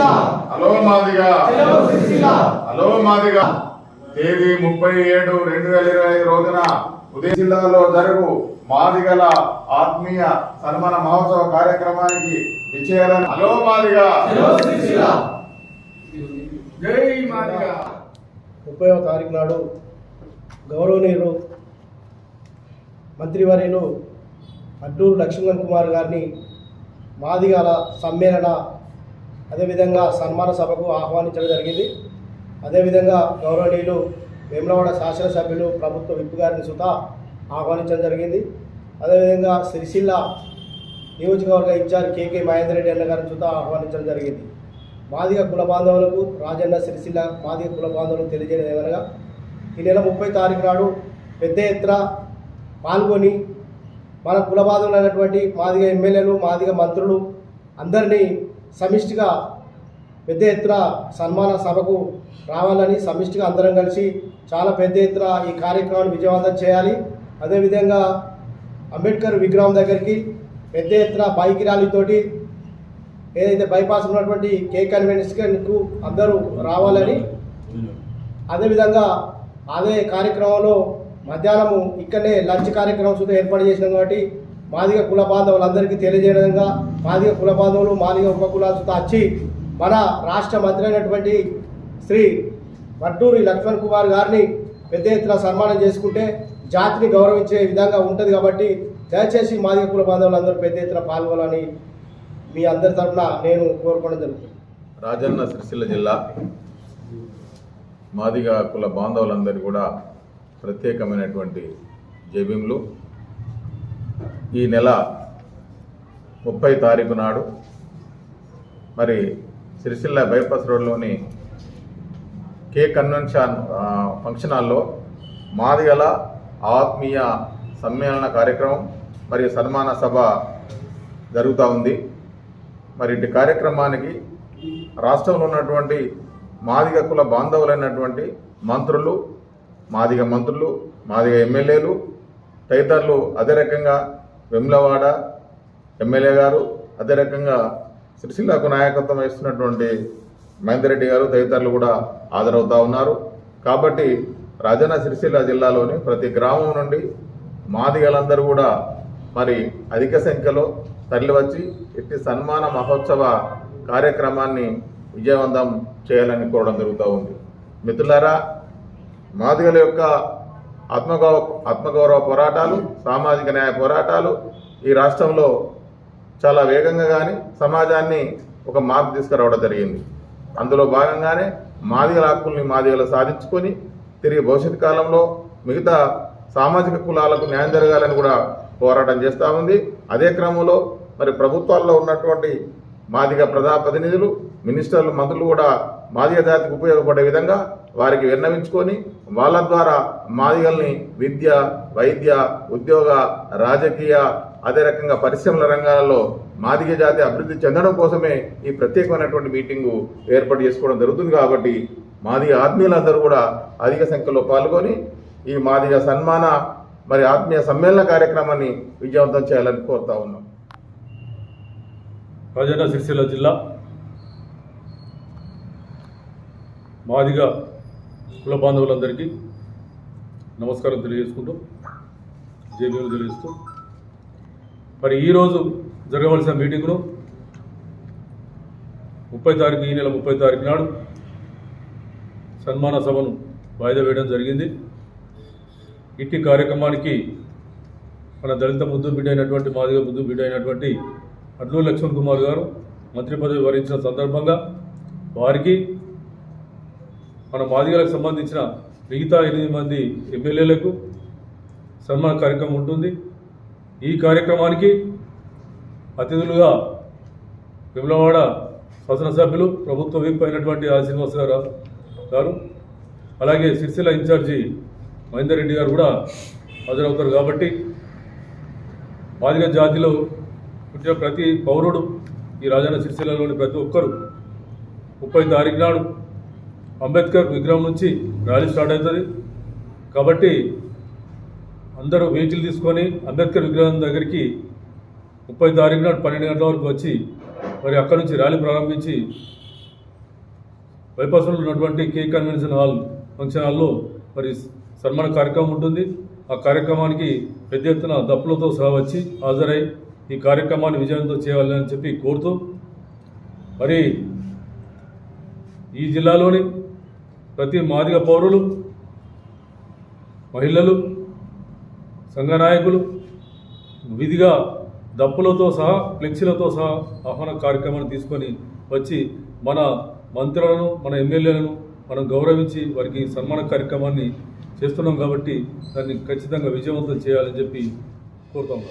Hello Madiga. Hello Madiga. తేదీ ముప్పై ఏడు రెండు వేల ఇరవై రోజున ఉదయం జిల్లాలో జరుగు మాదిగల ఆత్మీయ సన్మాన మహోత్సవ కార్యక్రమానికి విచ్చేయాలని. హలో మాదిగా. ముప్పైవ తారీఖు నాడు గౌరవనీయులు మంత్రివర్యులు అడ్డూరు లక్ష్మణ్ కుమార్ గారిని మాదిగల సమ్మేళన అదేవిధంగా సన్మాన సభకు ఆహ్వానించడం జరిగింది. అదేవిధంగా గౌరవనీయులు వేములవాడ శాసనసభ్యులు ప్రభుత్వ విప్ గారిని సుత ఆహ్వానించడం జరిగింది. అదేవిధంగా సిరిసిల్ల నియోజకవర్గ ఇన్ఛార్జ్ కేకే మహేందర్ రెడ్డి అన్న గారిని సుత ఆహ్వానించడం జరిగింది. మాదిగ కుల బాంధవులకు రాజన్న సిరిసిల్ల మాదిగ కుల బాంధవులకు తెలియజేయడం ఏమనగా ఈ నెల ముప్పై తారీఖు నాడు పెద్ద ఎత్తున పాల్గొని మన కుల బాంధవులైనటువంటి మాదిగ ఎమ్మెల్యేలు మాదిగ మంత్రులు అందరినీ సమిష్టిగా పెద్ద ఎత్తున సన్మాన సభకు రావాలని సమిష్టిగా అందరం కలిసి చాలా పెద్ద ఎత్తున ఈ కార్యక్రమాన్ని విజయవంతం చేయాలి. అదేవిధంగా అంబేద్కర్ విగ్రహం దగ్గరికి పెద్ద ఎత్తున బైక్ ర్యాలీతోటి ఏదైతే బైపాస్ ఉన్నటువంటి కే కన్వెన్షన్కు అందరూ రావాలని అదేవిధంగా అదే కార్యక్రమంలో మధ్యాహ్నము ఇక్కడనే లంచ్ కార్యక్రమం ఏర్పాటు చేసినాం కాబట్టి మాదిగ కుల బాంధవులందరికీ తెలియజేయడంగా మాదిగ కుల బాంధవులు మాదిగ ఉపకులాలు వచ్చి మన రాష్ట్ర మంత్రి అయినటువంటి శ్రీ వడ్డూరి లక్ష్మణ్ కుమార్ గారిని పెద్ద ఎత్తున సన్మానం చేసుకుంటే జాతిని గౌరవించే విధంగా ఉంటుంది కాబట్టి దయచేసి మాదిగ కుల బాంధవులందరూ పెద్ద ఎత్తున పాల్గొనాలని మీ అందరి తరఫున నేను కోరుకోవడం జరుగుతుంది. రాజన్న సిరిసిల్ల జిల్లా మాదిగ కుల బాంధవులందరూ కూడా ప్రత్యేకమైనటువంటి జైబీంలు ఈ నెల ముప్పై తారీఖు నాడు మరి సిరిసిల్ల బైపాస్ రోడ్లోని కే కన్వెన్షన్ ఫంక్షన్ హాల్లో మాదిగల ఆత్మీయ సమ్మేళన కార్యక్రమం మరియు సన్మాన సభ జరుగుతూ ఉంది. మరి ఇటు కార్యక్రమానికి రాష్ట్రంలో ఉన్నటువంటి మాదిగ కుల బాంధవులైనటువంటి మంత్రులు మాదిగ మంత్రులు మాదిగ ఎమ్మెల్యేలు తదితరులు అదే రకంగా వెమ్లవాడ ఎమ్మెల్యే గారు అదే రకంగా సిరిసిల్లకు నాయకత్వం వహిస్తున్నటువంటి మహేందర్ రెడ్డి గారు తదితరులు కూడా హాజరవుతా ఉన్నారు. కాబట్టి రాజన్న సిరిసిల్ల జిల్లాలోని ప్రతి గ్రామం నుండి మాదిగలందరూ కూడా మరి అధిక సంఖ్యలో తరలివచ్చి ఇట్టి సన్మాన మహోత్సవ కార్యక్రమాన్ని విజయవంతం చేయాలని కోరడం జరుగుతూ ఉంది. మిత్రులారా మాదిగల యొక్క ఆత్మగౌరవ ఆత్మగౌరవ పోరాటాలు సామాజిక న్యాయ పోరాటాలు ఈ రాష్ట్రంలో చాలా వేగంగా కానీ సమాజాన్ని ఒక మార్పు తీసుకురావడం జరిగింది. అందులో భాగంగానే మాదిగల హక్కుల్ని మాదిగలు సాధించుకొని తిరిగి భవిష్యత్ కాలంలో మిగతా సామాజిక కులాలకు న్యాయం జరగాలని కూడా పోరాటం చేస్తూ ఉంది. అదే క్రమంలో మరి ప్రభుత్వాల్లో ఉన్నటువంటి మాదిగ ప్రజాప్రతినిధులు మినిస్టర్లు మంత్రులు కూడా మాదిగ జాతికి ఉపయోగపడే విధంగా వారికి విన్నవించుకొని వాళ్ళ ద్వారా మాదిగల్ని విద్య వైద్య ఉద్యోగ రాజకీయ అదే రకంగా పరిశ్రమల రంగాలలో మాదిగ జాతి అభివృద్ధి చెందడం కోసమే ఈ ప్రత్యేకమైనటువంటి మీటింగు ఏర్పాటు చేసుకోవడం జరుగుతుంది కాబట్టి మాదిగ ఆత్మీయులందరూ కూడా అధిక సంఖ్యలో పాల్గొని ఈ మాదిగ సన్మాన మరి ఆత్మీయ సమ్మేళన కార్యక్రమాన్ని విజయవంతం చేయాలని కోరుతా ఉన్నాం. రాజన్న సిరిసిల్ల జిల్లా మాదిగా కుల బాంధవులందరికీ నమస్కారం తెలియజేసుకుంటూ జేబీలు తెలియజేస్తూ. మరి ఈరోజు జరగవలసిన మీటింగ్ను ముప్పై తారీఖు ఈ నెల ముప్పై తారీఖు నాడు సన్మాన సభను వాయిదా వేయడం జరిగింది. ఇట్టి కార్యక్రమానికి మన దళిత ముద్దు బిడ్డ అయినటువంటి మాదిగ ముద్దు బిడ్డ అయినటువంటి అడ్లూరు లక్ష్మణ్ కుమార్ గారు మంత్రి పదవి వరించిన సందర్భంగా వారికి మన మాదిగలకు సంబంధించిన మిగతా ఎనిమిది మంది ఎమ్మెల్యేలకు సన్మాన కార్యక్రమం ఉంటుంది. ఈ కార్యక్రమానికి అతిథులుగా విమలవాడ శాసనసభ్యులు ప్రభుత్వ విప్ అయినటువంటి ఆర్ శ్రీనివాసరావు గారు గారు అలాగే సిరిసిల్ల ఇన్ఛార్జి మహేందర్ రెడ్డి గారు కూడా హాజరవుతారు కాబట్టి మాదిగ జాతిలో పుట్టిన ప్రతి పౌరుడు ఈ రాజన్న సిరిసిల్లలోని ప్రతి ఒక్కరు ముప్పై తారీఖు నాడు అంబేద్కర్ విగ్రహం నుంచి ర్యాలీ స్టార్ట్ అవుతుంది. కాబట్టి అందరూ వెహికల్ తీసుకొని అంబేద్కర్ విగ్రహం దగ్గరికి ముప్పై తారీఖు నాడు పన్నెండు గంటల వరకు వచ్చి మరి అక్కడి నుంచి ర్యాలీ ప్రారంభించి బైపాస్లో ఉన్నటువంటి కే కన్వెన్షన్ హాల్ ఫంక్షన్ హాల్లో మరి సన్మాన కార్యక్రమం ఉంటుంది. ఆ కార్యక్రమానికి పెద్ద ఎత్తున దప్పులతో సహా వచ్చి హాజరై ఈ కార్యక్రమాన్ని విజయంతో చేయాలని చెప్పి కోరుతూ మరి ఈ జిల్లాలోని ప్రతి మాదిగ పౌరులు మహిళలు సంఘ నాయకులు విధిగా దప్పులతో సహా ఫ్లెక్సీలతో సహా ఆహ్వాన కార్యక్రమాన్ని తీసుకొని వచ్చి మన మంత్రులను మన ఎమ్మెల్యేలను మనం గౌరవించి వారికి సన్మాన కార్యక్రమాన్ని చేస్తున్నాం కాబట్టి దాన్ని ఖచ్చితంగా విజయవంతం చేయాలని చెప్పి కోరుతాం